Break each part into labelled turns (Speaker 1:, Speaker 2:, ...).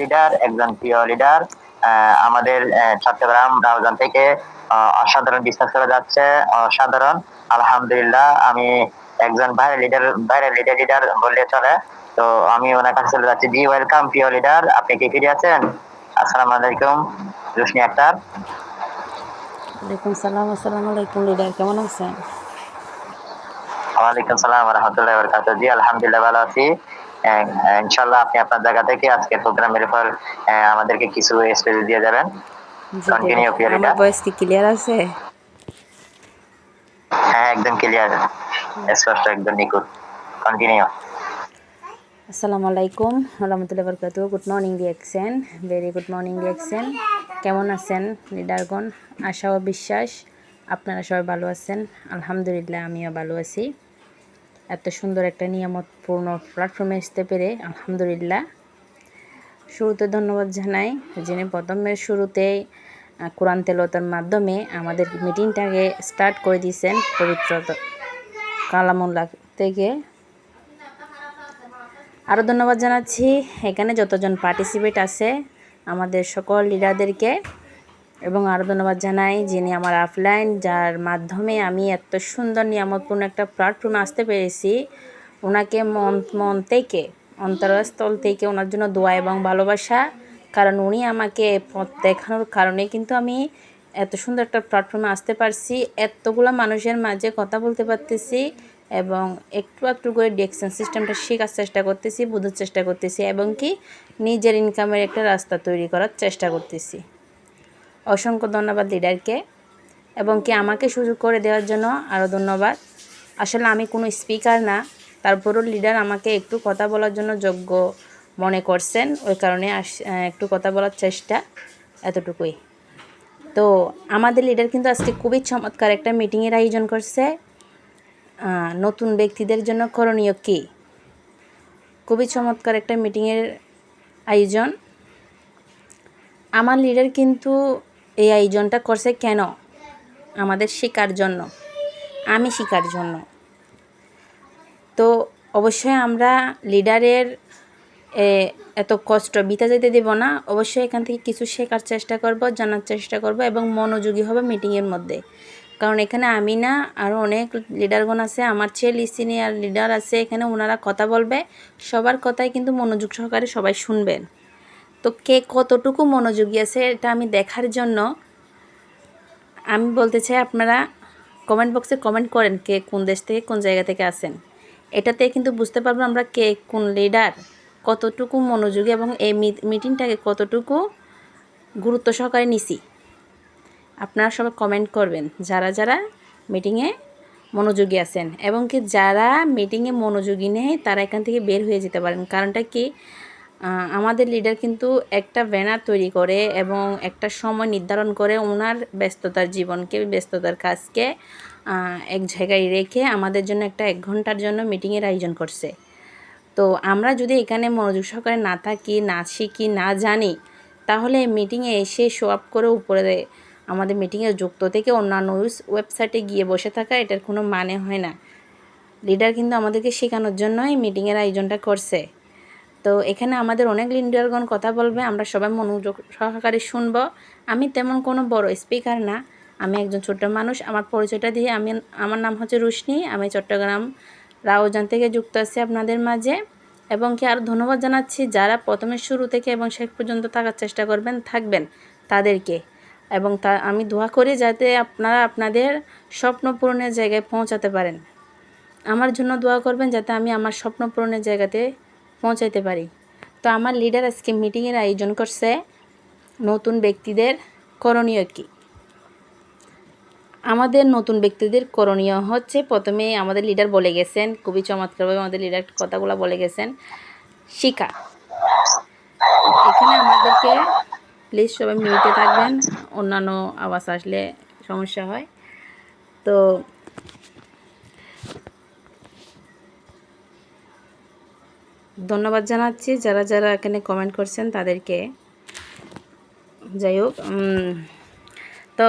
Speaker 1: Leader একজন প্রিয় leader আমাদের চট্টগ্রাম রাউজান থেকে অসাধারণ বিজনেস করে যাচ্ছে অসাধারণ। আলহামদুলিল্লাহ আমি একজন বাইরের লিডার বাইরের লিডার লিডার বললে চলে। তো আমি ওনার কাছে চলে যাচ্ছি। জি ওয়েলকাম প্রিয় লিডার আপনি কি ফিরে আছেন? আসসালামু আলাইকুম রোশনি আক্তার।
Speaker 2: ওয়ালাইকুম সালাম আসসালামু আলাইকুম লিডার কেমন আছেন?
Speaker 1: ওয়ালাইকুম সালাম রহমতুল্লাহ বরকাত জি আলহামদুলিল্লাহ ভালো আছি। ইনশাল্লাহ আপনি আপনার জায়গা থেকে আজকে প্রোগ্রামের উপর আমাদেরকে কিছু স্পেস দিয়ে যাবেন।
Speaker 2: আমার
Speaker 1: leader।
Speaker 2: ভয়েস কি ক্লিয়ার আছে?
Speaker 1: হ্যাঁ একদম ক্লিয়ার স্পষ্ট একদম নিখুঁত। কন্টিনিউ
Speaker 2: আসসালামু আলাইকুম রহমতুল্লাহ বরকাত good morning reaction very good morning reaction কেমন আছেন লিডারগণ? আশা ও বিশ্বাস আপনারা সবাই ভালো আছেন। আলহামদুলিল্লাহ আমিও ভালো আছি। এত সুন্দর একটা নিয়ামতপূর্ণ প্ল্যাটফর্মে আসতে পেরে আলহামদুলিল্লাহ। শুরুতে ধন্যবাদ জানাই। যিনি প্রথমের শুরুতেই কোরআন তেলতার মাধ্যমে আমাদের মিটিংটাকে স্টার্ট করে দিয়েছেন, পবিত্র কালামুল্লা থেকে। আরও ধন্যবাদ জানাচ্ছি। এখানে যতজন পার্টিসিপেট আছে, আমাদের সকল লিডারদেরকে এবং আরও ধন্যবাদ জানাই যিনি আমার অফলাইন যার মাধ্যমে আমি এত সুন্দর, নিয়ামতপূর্ণ একটা প্ল্যাটফর্মে আসতে পেরেছি। ওনাকে মন মন থেকে, অন্তরস্থল থেকে ওনার জন্য দোয়া এবং ভালোবাসা, কারণ উনি আমাকে পথ দেখানোর কারণে কিন্তু আমি এত সুন্দর একটা প্ল্যাটফর্মে আসতে পারছি। এতগুলো মানুষের মাঝে কথা বলতে পারতেছি এবং একটু একটু করে ডিএকশন সিস্টেমটা শেখার চেষ্টা করতেছি, বোঝার চেষ্টা করতেছি এবং কি নিজের ইনকামের একটা রাস্তা তৈরি করার চেষ্টা করতেছি। অসংখ্য ধন্যবাদ লিডারকে এবং কি আমাকে সুযোগ করে দেওয়ার জন্য আরও ধন্যবাদ। আসলে আমি কোনো স্পিকার না, তারপরও লিডার আমাকে একটু কথা বলার জন্য যোগ্য মনে করছেন, ওই কারণে একটু কথা বলার চেষ্টা এতটুকুই। তো আমাদের লিডার কিন্তু আজকে খুবই চমৎকার একটা মিটিংয়ের আয়োজন করছে। নতুন ব্যক্তিদের জন্য করণীয় কী? খুবই চমৎকার একটা মিটিংয়ের আয়োজন। আমার লিডার কিন্তু এই আয়োজনটা করছে কেন? আমাদের শেখার জন্য। আমি শেখার জন্য। তো অবশ্যই আমরা লিডারের এত কষ্ট বিতা যেতে দেব না। অবশ্যই এখান থেকে কিছু শেখার চেষ্টা করব, জানার চেষ্টা করব এবং মনোযোগী হবে মিটিংয়ের মধ্যে। কারণ এখানে আমি না আরও অনেক লিডারগণ আছে, আমার চেয়ে সিনিয়র লিডার আছে, এখানে ওনারা কথা বলবে, সবার কথাই কিন্তু মনোযোগ সহকারে সবাই শুনবেন তো কে কতটুকু মনোযোগী আছে এটা আমি দেখার জন্য আমি বলতে চাই আপনারা কমেন্ট বক্সে কমেন্ট করেন কে কোন দেশ থেকে কোন জায়গা থেকে আসেন এটাতে কিন্তু বুঝতে পারব আমরা কে কোন লিডার কতটুকু মনোযোগী এবং এই মিটিংটাকে কতটুকু গুরুত্ব সহকারে নিছি। আপনারা সবাই কমেন্ট করবেন যারা যারা মিটিংয়ে মনোযোগী আছেন এবং কি যারা মিটিংয়ে মনোযোগী নেই তারা এখান থেকে বের হয়ে যেতে পারেন। কারণটা কি? আমাদের লিডার কিন্তু একটা ব্যানার তৈরি করে এবং একটা সময় নির্ধারণ করে ওনার ব্যস্ততার জীবনকে, ব্যস্ততার কাজকে এক জায়গায় রেখে আমাদের জন্য একটা এক ঘণ্টার জন্য মিটিংয়ের আয়োজন করছে। তো আমরা যদি এখানে মনোযোগ সহকারে না থাকি, না শিখি, না জানি, তাহলে মিটিংয়ে এসে শো আপ করে উপরে আমাদের মিটিংয়ে যুক্ত থেকে অন্যান্য ওয়েবসাইটে গিয়ে বসে থাকা এটার কোনো মানে হয় না। লিডার কিন্তু আমাদেরকে শেখানোর জন্যই মিটিংয়ের আয়োজনটা করছে। তো এখানে আমাদের অনেক লিডারগণ কথা বলবে, আমরা সবাই মনোযোগ সহকারে শুনব। আমি তেমন কোনো বড় স্পিকার না, আমি একজন ছোট্ট মানুষ, আমার পরিচয়টা দিয়ে আমি, আমার নাম হচ্ছে রুশনি, আমি চট্টগ্রাম রাউজান থেকে যুক্ত আছি আপনাদের মাঝে। এবং কি আরও ধন্যবাদ জানাচ্ছি যারা প্রথমে শুরু থেকে এবং শেষ পর্যন্ত থাকার চেষ্টা করবেন, থাকবেন তাদেরকে। এবং তা, আমি দোয়া করি যাতে আপনারা আপনাদের স্বপ্ন পূরণের জায়গায় পৌঁছাতে পারেন। আমার জন্য দোয়া করবেন যাতে আমি আমার স্বপ্ন পূরণের জায়গাতে পৌঁছাইতে পারি। তো আমার লিডার আজকে মিটিংয়ের আয়োজন করছে। নতুন ব্যক্তিদের করণীয় কী? আমাদের নতুন ব্যক্তিদের করণীয় হচ্ছে প্রথমে আমাদের লিডার বলে গেছেন, খুবই চমৎকারভাবে আমাদের লিডার কথাগুলো বলে গেছেন, শিখা। এখানে আমাদেরকে প্লিজ সবাই মিউটে থাকবেন, অন্যান্য আওয়াজ আসলে সমস্যা হয়। তো ধন্যবাদ জানাচ্ছি। যারা যারা এখানে কমেন্ট করছেন তাদেরকে। যাই হোক তো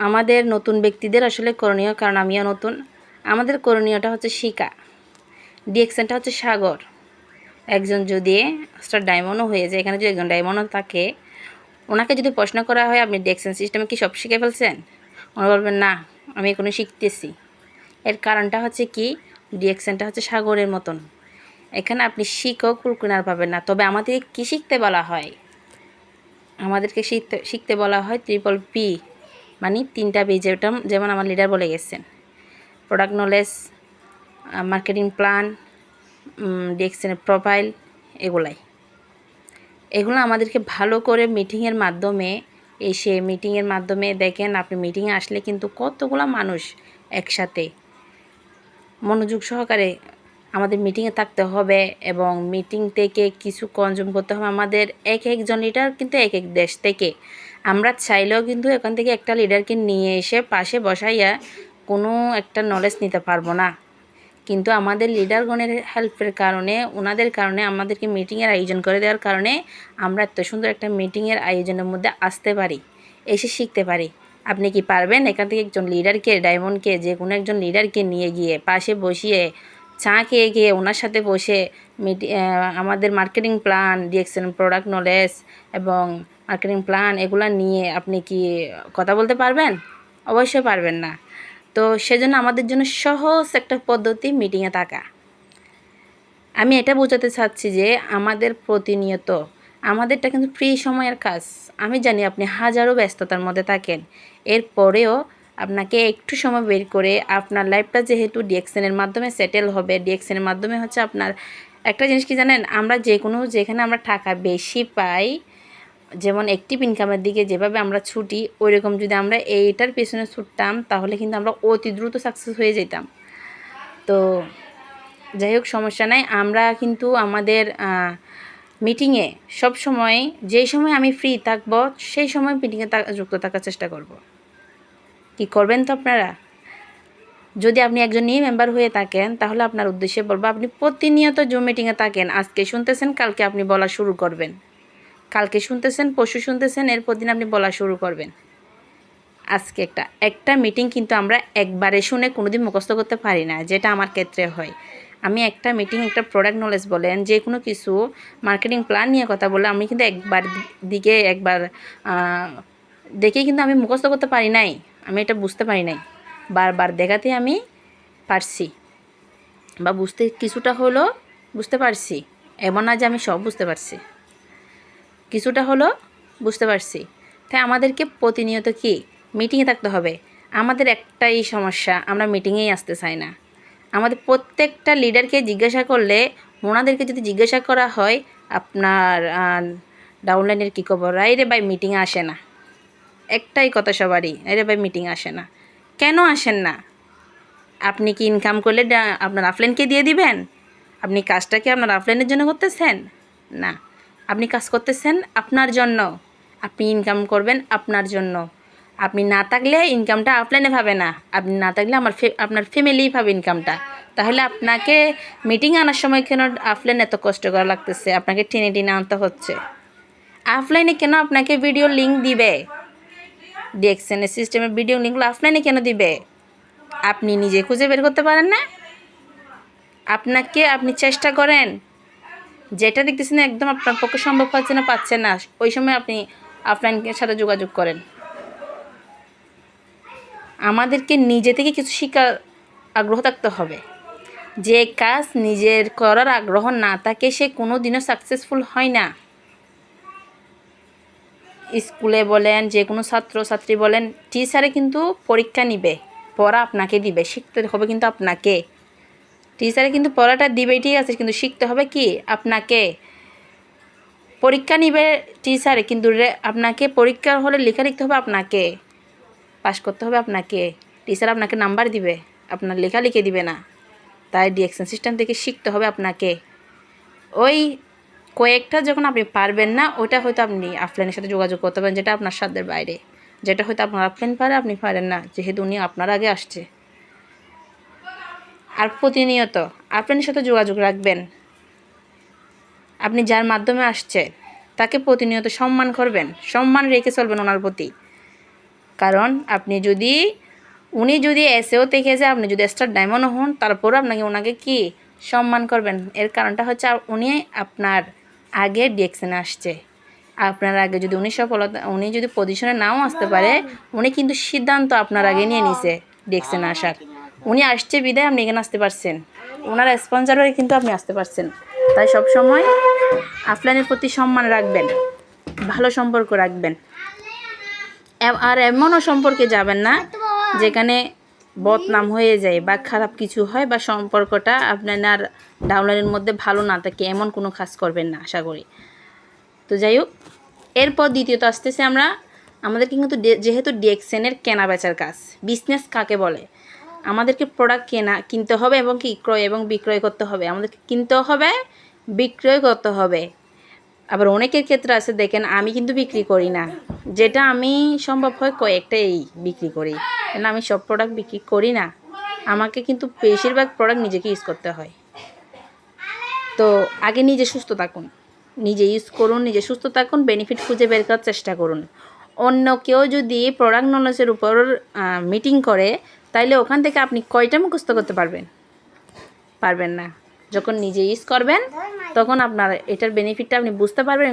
Speaker 2: আমাদের নতুন ব্যক্তিদের আসলে করণীয়, কারণ আমিও নতুন। আমাদের করণীয়টা হচ্ছে শিকা। ডিএকশনটা হচ্ছে সাগর। একজন যদি স্টার ডায়মন্ডও হয়ে যায়, এখানে যদি একজন ডায়মন্ডও থাকে, ওনাকে যদি প্রশ্ন করা হয়, আপনি দেখছেন সিস্টেমে কি সব শিখে ফেলছেন? উনি বলবেন, না, আমি এখনও শিখতেছি। এর কারণটা হচ্ছে কি? ডিএকশনটা হচ্ছে সাগরের মতন। এখানে আপনি শিখেও কুলকুনার পাবেন না। তবে আমাদের কি শিখতে বলা হয়? আমাদেরকে শিখতে শিখতে বলা হয় ট্রিপল পি মানে তিনটা পি যেটা যেমন আমার লিডার বলে গেছেন। প্রোডাক্ট নলেজ মার্কেটিং প্ল্যান ডিএক্সেনের প্রোফাইল এগুলাই। এগুলো আমাদেরকে ভালো করে মিটিংয়ের মাধ্যমে এসে মিটিংয়ের মাধ্যমে দেখেন আপনি মিটিংয়ে আসলে কিন্তু কতগুলো মানুষ একসাথে মনোযোগ সহকারে আমাদের মিটিংয়ে থাকতে হবে এবং মিটিং থেকে কিছু কনজিউম করতে হবে আমাদের এক একজন লিডার কিন্তু এক এক দেশ থেকে। আমরা চাইলেও কিন্তু এখান থেকে একটা লিডারকে নিয়ে এসে পাশে বসাইয়া কোনো একটা নলেজ নিতে পারব না। কিন্তু আমাদের লিডারগণের হেল্পের কারণে ওনাদের কারণে, আমাদেরকে মিটিংয়ের আয়োজন করে দেওয়ার কারণে আমরা এত সুন্দর একটা মিটিংয়ের আয়োজনের মধ্যে আসতে পারি, এসে শিখতে পারি। আপনি কি পারবেন এখান থেকে একজন লিডারকে ডায়মন্ডকে যে কোনো একজন লিডারকে নিয়ে গিয়ে পাশে বসিয়ে চা খেয়ে গিয়ে ওনার সাথে বসে মিটি আমাদের marketing plan DXN product knowledge এবং মার্কেটিং প্ল্যান এগুলো নিয়ে আপনি কি কথা বলতে পারবেন? অবশ্যই পারবেন না। তো সেজন্য আমাদের জন্য সহজ একটা পদ্ধতি মিটিংয়ে থাকা। আমি এটা বোঝাতে চাচ্ছি যে আমাদের প্রতিনিয়ত, আমাদেরটা কিন্তু ফ্রি সময়ের কাজ। আমি জানি আপনি হাজারো ব্যস্ততার মধ্যে থাকেন। এরপরেও আপনাকে একটু সময় বের করে আপনার লাইফটা যেহেতু ডিএক্সেনের মাধ্যমে সেটেল হবে ডিএক্সেনের মাধ্যমে হচ্ছে আপনার একটা জিনিস কি জানেন? আমরা যে কোনো যেখানে আমরা টাকা বেশি পাই, যেমন অ্যাক্টিভ ইনকামের দিকে যেভাবে আমরা ছুটি ওই রকম যদি আমরা এইটার পেছনে ছুটতাম, তাহলে কিন্তু আমরা অতি দ্রুত সাকসেস হয়ে যেতাম। তো যাই হোক, সমস্যা নাই। আমরা কিন্তু আমাদের মিটিংয়ে সব সময় যেই সময় আমি ফ্রি থাকব, সেই সময় মিটিংয়ে যুক্ত থাকার চেষ্টা করব। কি করবেন তো আপনারা? যদি আপনি একজন নিয়ে মেম্বার হয়ে থাকেন, তাহলে আপনার উদ্দেশ্যে বলব, আপনি প্রতিনিয়ত জুম মিটিংয়ে থাকেন। আজকে শুনতেছেন, কালকে আপনি বলা শুরু করবেন। কালকে শুনতেছেন পশু শুনতেছেন, এরপর দিন আপনি বলা শুরু করবেন। আজকে একটা একটা মিটিং কিন্তু আমরা একবারে শুনে কোনোদিন মুখস্থ করতে পারি না, যেটা আমার ক্ষেত্রে হয়। আমি একটা মিটিং একটা প্রোডাক্ট নলেজ বলেন, যে কোনো কিছু মার্কেটিং প্ল্যান নিয়ে কথা বলে আমি কিন্তু একবার দিকে একবার দেখেই কিন্তু আমি মুখস্থ করতে পারি নাই। আমি এটা বুঝতে পারি নাই। বারবার দেখাতে আমি পারছি। বা বুঝতে কিছুটা হলো বুঝতে পারছি। এমন না যে আমি সব বুঝতে পারছি। কিছুটা হলো বুঝতে পারছি। তাই আমাদেরকে প্রতিনিয়ত কি? মিটিংয়ে থাকতে হবে। আমাদের একটাই সমস্যা, আমরা মিটিংয়েই আসতে চাই না। আমাদের প্রত্যেকটা লিডারকে জিজ্ঞাসা করলে, ওনাদেরকে যদি জিজ্ঞাসা করা হয়, আপনার ডাউনলাইনের কী খবর? এই রে ভাই মিটিংয়ে আসে না। একটাই কথা সবারই, আরে ভাই মিটিং আসে না। কেন আসেন না? আপনি কি ইনকাম করলে আপনার আফলাইনকে দিয়ে দিবেন? আপনি কাজটা কি আপনার আফলাইনের জন্য করতেছেন? না। আপনি কাজ করতেছেন আপনার জন্য। আপনি ইনকাম করবেন আপনার জন্য। আপনি না থাকলে ইনকামটা অফলাইনে পাবে না। আপনি না থাকলে আমার আপনার ফ্যামিলিই পাবে ইনকামটা তাহলে আপনাকে মিটিং আনার সময় কেন অফলাইন এত কষ্ট করা লাগতেছে? আপনাকে টেনে টেনে আনতে হচ্ছে। অফলাইনে কেন আপনাকে ভিডিও লিঙ্ক দিবে? ডিএক্সএনের সিস্টেমের ভিডিও লিঙ্কগুলো অফলাইনে কেন দিবে? আপনি নিজে খুঁজে বের করতে পারেন না? আপনাকে আপনি চেষ্টা করেন। যেটা দেখতেছেন একদম আপনার পক্ষে সম্ভব হচ্ছে না পাচ্ছেন না, ওই সময় আপনি অফলাইনের সাথে যোগাযোগ করেন। আমাদেরকে নিজে থেকে কিছু শিকার আগ্রহ থাকতে হবে। যে কাজ নিজের করার আগ্রহ না থাকে, সে কোনো দিনও সাকসেসফুল হয় না। স্কুলে বলেন, যে কোনো ছাত্র, ছাত্রী বলেন, টিচারে কিন্তু পরীক্ষা নিবে, পড়া আপনাকে দিবে, শিখতে হবে কিন্তু আপনাকে। টিচারে কিন্তু পড়াটা দিবে ঠিক আছে, কিন্তু শিখতে হবে কি? আপনাকে। পরীক্ষা নিবে টিচারে, কিন্তু আপনাকে পরীক্ষার হলে লেখা লিখতে হবে আপনাকে পাস করতে হবে আপনাকে। টিচার আপনাকে নাম্বার দিবে, আপনার লেখা লিখে দিবে না। তাই ডিএকশন সিস্টেম থেকে শিখতে হবে আপনাকে। ওই কয়েকটা যখন আপনি পারবেন না ওটা হয়তো আপনি অফলাইনের সাথে যোগাযোগ করতে পারেন, যেটা আপনার সাধ্যের বাইরে। যেটা হয়তো আপনার অফলাইন পারে, আপনি পারেন না, যেহেতু উনি আপনার আগে আসছে। আর প্রতিনিয়ত আপনার সাথে যোগাযোগ রাখবেন। আপনি যার মাধ্যমে আসছে, তাকে প্রতিনিয়ত সম্মান করবেন, সম্মান রেখে চলবেন ওনার প্রতি। কারণ আপনি যদি, উনি যদি এসেও থেকে যায় আপনি যদি স্টার ডায়মন্ড হন, তারপরও আপনাকে ওনাকে কি সম্মান করবেন? এর কারণটা হচ্ছে, উনি আপনার আগে ডিএকশনে আসছে। আপনার আগে যদি উনি সফলতা, উনি যদি পজিশনে নাও আসতে পারে, উনি কিন্তু সিদ্ধান্ত আপনার আগে নিয়ে নিছে ডিএকশনে আসার। উনি আসছে বিদায়, আপনি এখানে আসতে পারছেন। ওনার স্পন্সর হয়ে কিন্তু আপনি আসতে পারছেন। তাই সব সময় আফলানের প্রতি সম্মান রাখবেন, ভালো সম্পর্ক রাখবেন। আর এমনও সম্পর্কে যাবেন না, যেখানে বদনাম হয়ে যায় বা খারাপ কিছু হয় বা সম্পর্কটা আপনার ডাউনলাইনের মধ্যে ভালো না থাকে, এমন কোনো কাজ করবেন না, আশা করি। তো যাই হোক, এরপর দ্বিতীয়ত আসতেছে আমরা, আমাদেরকে কিন্তু যেহেতু ডিএক্সেনের কেনা বেচার কাজ বিজনেস কাকে বলে? আমাদেরকে প্রোডাক্ট কেনা, কিনতে হবে এবং কি, ক্রয় এবং বিক্রয় করতে হবে। আমাদেরকে কিনতেও হবে, বিক্রয় করতে হবে। আবার অনেকের ক্ষেত্রে আছে, দেখেন আমি কিন্তু বিক্রি করি না। যেটা আমি সম্ভব হয় কয়েকটাই বিক্রি করি। কেন আমি সব প্রোডাক্ট বিক্রি করি না? আমাকে কিন্তু বেশিরভাগ প্রোডাক্ট নিজেকে ইউজ করতে হয়। তো আগে নিজে সুস্থ থাকুন। নিজে ইউজ করুন, নিজে সুস্থ থাকুন বেনিফিট খুঁজে বের করার চেষ্টা করুন। অন্য কেউ যদি প্রোডাক্ট নলেজের উপর মিটিং করে, তাইলে ওখান থেকে আপনি কয়টা মুখস্থ করতে পারবেন? পারবেন না। যখন নিজে ইউজ করবেন, তখন আপনার এটার বেনিফিটটা আপনি বুঝতে পারবেন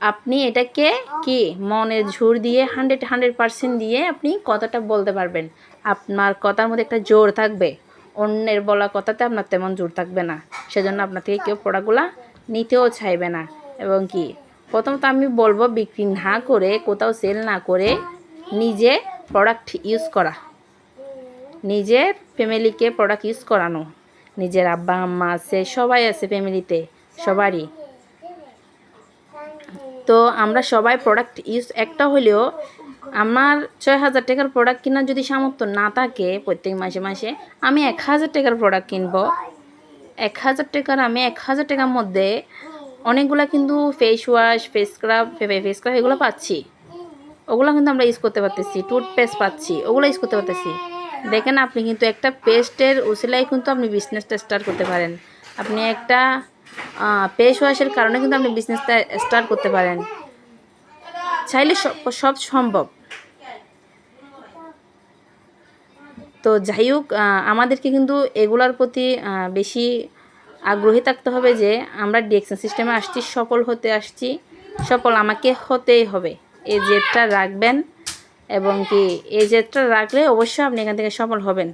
Speaker 2: আপনি এটাকে কি মনের ঝুর দিয়ে হান্ড্রেড হান্ড্রেড পার্সেন্ট দিয়ে আপনি কথাটা বলতে পারবেন। আপনার কথার মধ্যে একটা জোর থাকবে। অন্যের বলা কথাতে আপনার তেমন জোর থাকবে না। সেজন্য আপনার থেকে কেউ প্রোডাক্টগুলো নিতেও চাইবে না। এবং কি, প্রথমত আমি বলব বিক্রি না করে, কোথাও সেল না করে নিজে প্রোডাক্ট ইউজ করা। নিজের ফ্যামিলিকে প্রোডাক্ট ইউজ করানো। নিজের আব্বা, আম্মা আছে, সবাই আছে ফ্যামিলিতে সবারই। তো আমরা সবাই প্রোডাক্ট ইউজ একটা হলেও আমার ছয় হাজার টাকার প্রোডাক্ট কেনার যদি সামর্থ্য না থাকে প্রত্যেক মাসে মাসে, আমি এক হাজার টাকার প্রোডাক্ট কিনব। এক হাজার টাকার আমি এক হাজার টাকার মধ্যে অনেকগুলো কিন্তু face wash face scrub face scrub এগুলো পাচ্ছি। ওগুলো কিন্তু আমরা ইউজ করতে পারতেছি টুথপেস্ট পাচ্ছি, ওগুলো ইউজ করতে পারতেছি। দেখেন আপনি কিন্তু একটা পেস্টের উসিলাই কিন্তু আপনি বিজনেসটা স্টার্ট করতে পারেন। আপনি একটা পেশ ওয়াশের কারণে কিন্তু আপনি বিজনেসটা স্টার্ট করতে পারেন। চাইলে সব সম্ভব। তো যাই হোক আমাদেরকে কিন্তু এগুলার প্রতি বেশি আগ্রহী থাকতে হবে যে আমরা ডিএকশন সিস্টেমে আসছি, সফল হতে আসছি। সফল আমাকে হতেই হবে। এই জেদটা রাখবেন এবং কি এই জেদটা রাখলে অবশ্যই আপনি এখান থেকে সফল হবেন।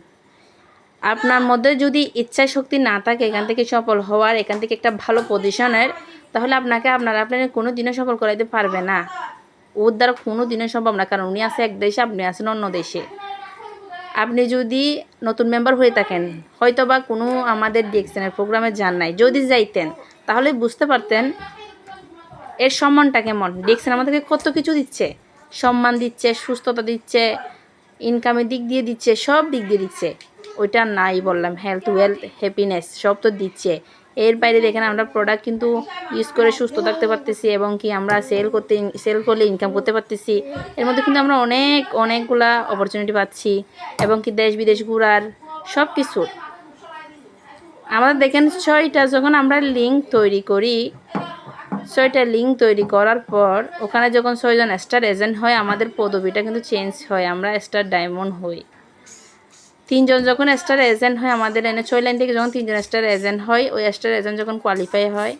Speaker 2: আপনার মধ্যে যদি ইচ্ছা শক্তি না থাকে, এখান থেকে সফল হওয়ার, এখান থেকে একটা ভালো পজিশনের তাহলে আপনাকে আপনার আপনার কোনো দিনও সফল করাইতে পারবে না। ওর দ্বারা কোনো দিনও সম্ভব না, কারণ উনি আছে এক দেশে, আপনি আছেন অন্য দেশে। আপনি যদি নতুন মেম্বার হয়ে থাকেন হয়তো বা কোনো আমাদের ডিএকশনের প্রোগ্রামে যান নাই, যদি যাইতেন, তাহলে বুঝতে পারতেন এর সম্মানটা কেমন। ডিএকশন আমাদেরকে কত কিছু দিচ্ছে। সম্মান দিচ্ছে, সুস্থতা দিচ্ছে ইনকামের দিক দিয়ে দিচ্ছে, সব দিক দিয়ে দিচ্ছে। ওইটা নাই বললাম হেলথ ওয়েলথ হ্যাপিনেস সব তো দিচ্ছে। এর বাইরে দেখেন আমরা প্রোডাক্ট কিন্তু ইউজ করে সুস্থ থাকতে পারতেছি এবং কি আমরা সেল করতে সেল করলে ইনকাম করতে পারতেছি। এর মধ্যে কিন্তু আমরা অনেক, অনেকগুলা অপরচুনিটি পাচ্ছি এবং কি দেশ বিদেশ ঘোরার সব কিছুর আমাদের দেখেন ছয়টা, যখন আমরা লিঙ্ক তৈরি করি, ছয়টা লিঙ্ক তৈরি করার পর, ওখানে যখন ছয়জন স্টার এজেন্ট হয়, আমাদের পদবিটা কিন্তু চেঞ্জ হয়, আমরা স্টার ডায়মন্ড হই। তিনজন যখন স্টার এজেন্ট হয়, আমাদের এনে ছয় লাইন থেকে যখন তিনজন স্টার এজেন্ট হয়, ওই স্টার এজেন্ট যখন কোয়ালিফাই হয়,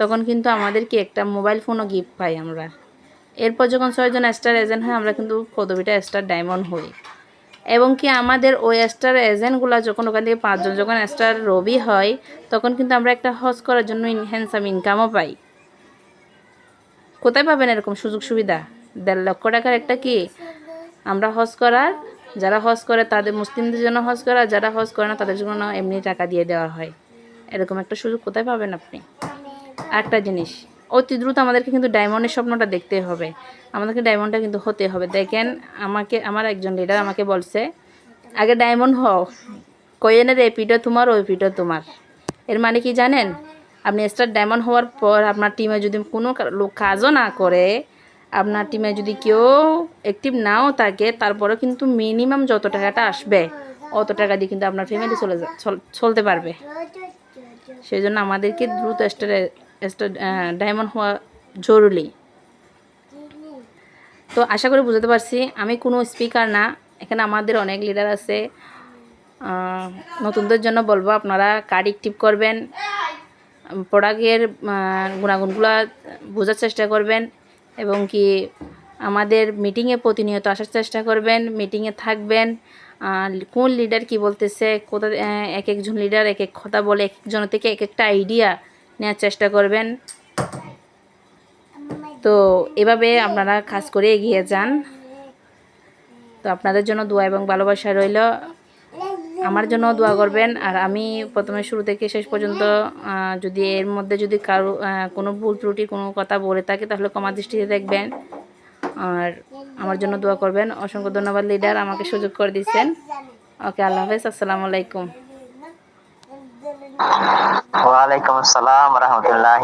Speaker 2: তখন কিন্তু আমাদেরকে একটা মোবাইল ফোনও গিফট পাই আমরা। এরপর যখন ছয়জন স্টার এজেন্ট হয়, আমরা কিন্তু পদবিটা স্টার ডায়মন্ড হই। এবং কি আমাদের ওই স্টার এজেন্টগুলো যখন ওখান থেকে পাঁচজন যখন স্টার রবি হয়, তখন কিন্তু আমরা একটা হজ করার জন্য হ্যান্ডসাম ইনকামও পাই। কোথায় পাবেন এরকম সুযোগ সুবিধা? দেড় লক্ষ টাকার একটা কি? আমরা হজ করার যারা হজ করে তাদের মুসলিমদের জন্য হজ করে, আর যারা হজ করে না তাদের জন্য এমনি টাকা দিয়ে দেওয়া হয়। এরকম একটা সুযোগ কোথায় পাবেন আপনি? একটা জিনিস, অতি দ্রুত আমাদেরকে কিন্তু ডায়মন্ডের স্বপ্নটা দেখতে হবে। আমাদেরকে ডায়মন্ডটা কিন্তু হতে হবে। দেখেন, আমাকে, আমার একজন লিডার আমাকে বলছে, আগে ডায়মন্ড হও, কয়েনের এই তোমার, ওই পিঠো তোমার। এর মানে কি জানেন? আপনি স্টার ডায়মন্ড হওয়ার পর আপনার টিমে যদি কোনো লোক কাজও না করে আপনার টিমে যদি কেউ অ্যাক্টিভ নাও থাকে, তারপরেও কিন্তু মিনিমাম যত টাকাটা আসবে, অত টাকা দিয়ে কিন্তু আপনার ফ্যামিলি চলে চলতে পারবে। সেই জন্য আমাদেরকে দ্রুত স্টার স্টার ডায়মন্ড হওয়া জরুরি। তো আশা করি বুঝতে পারছি, আমি কোনো স্পিকার না, এখানে আমাদের অনেক লিডার আছে। নতুনদের জন্য বলব, আপনারা কার্ড অ্যাক্টিভ করবেন প্রোডাক্টের গুণাগুণগুলো বোঝার চেষ্টা করবেন। এবং কি আমাদের মিটিংয়ে প্রতিনিয়ত আসার চেষ্টা করবেন মিটিংয়ে থাকবেন। কোন লিডার কি বলতেছে, কোথা এক একজন লিডার এক এক কথা বলে, এক একজনের থেকে এক একটা আইডিয়া নেওয়ার চেষ্টা করবেন। তো এভাবে আপনারা কাজ করে এগিয়ে যান। তো আপনাদের জন্য দোয়া এবং ভালোবাসা রইল। আমার জন্য দোয়া করবেন। আর আমি প্রথমে শুরু থেকে শেষ পর্যন্ত যদি এর মধ্যে যদি কারও কোনো ভুল ত্রুটি, কোনো কথা বলে থাকে, তাহলে ক্ষমা দৃষ্টিতে দেখবেন। আর আমার জন্য দোয়া করবেন। অসংখ্য ধন্যবাদ লিডার আমাকে সুযোগ করে দিচ্ছেন। ওকে, আল্লাহ হাফেজ। আসসালামু আলাইকুম।
Speaker 1: ওয়ালাইকুম আসসালাম, রহমতুল্লাহ